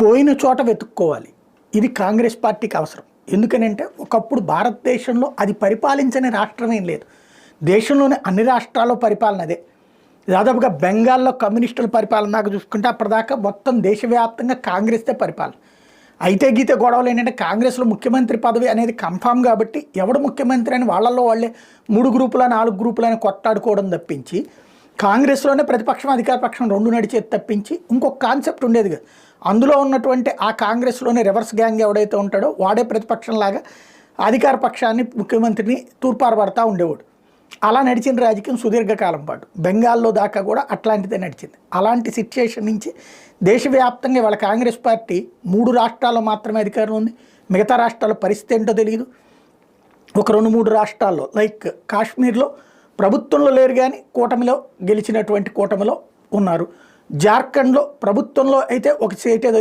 పోయిన చోట వెతుక్కోవాలి. ఇది కాంగ్రెస్ పార్టీకి అవసరం. ఎందుకనంటే ఒకప్పుడు భారతదేశంలో అది పరిపాలించని రాష్ట్రం ఏం లేదు. దేశంలోని అన్ని రాష్ట్రాల్లో పరిపాలన అదే. దాదాపుగా బెంగాల్లో కమ్యూనిస్టుల పరిపాలన దాకా చూసుకుంటే అప్పటిదాకా మొత్తం దేశవ్యాప్తంగా కాంగ్రెస్దే పరిపాలన. అయితే గీతే గొడవలు ఏంటంటే కాంగ్రెస్లో ముఖ్యమంత్రి పదవి అనేది కన్ఫామ్ కాబట్టి ఎవడు ముఖ్యమంత్రి అని వాళ్ళల్లో వాళ్ళే మూడు గ్రూపుల నాలుగు గ్రూపులని కొట్టాడుకోవడం తప్పించి కాంగ్రెస్లోనే ప్రతిపక్షం అధికార పక్షం రెండు నడిచేది తప్పించి ఇంకొక కాన్సెప్ట్ ఉండేది కదా. అందులో ఉన్నటువంటి ఆ కాంగ్రెస్లోనే రివర్స్ గ్యాంగ్ ఎవడైతే ఉంటాడో వాడే ప్రతిపక్షంలాగా అధికార పక్షాన్ని ముఖ్యమంత్రిని తూర్పారబడతా ఉండేవాడు. అలా నడిచిన రాజకీయం సుదీర్ఘకాలం పాటు. బెంగాల్లో దాకా కూడా అట్లాంటిదే నడిచింది. అలాంటి సిచ్యుయేషన్ నుంచి దేశవ్యాప్తంగా వాళ్ళ కాంగ్రెస్ పార్టీ మూడు రాష్ట్రాల్లో మాత్రమే అధికారం ఉంది. మిగతా రాష్ట్రాల పరిస్థితి ఏంటో తెలియదు ఒక రెండు మూడు రాష్ట్రాల్లో లైక్ కాశ్మీర్లో ప్రభుత్వంలో లేరు కానీ కూటమిలో గెలిచినటువంటి కూటమిలో ఉన్నారు. జార్ఖండ్లో ప్రభుత్వంలో అయితే ఒక సీట్ ఏదో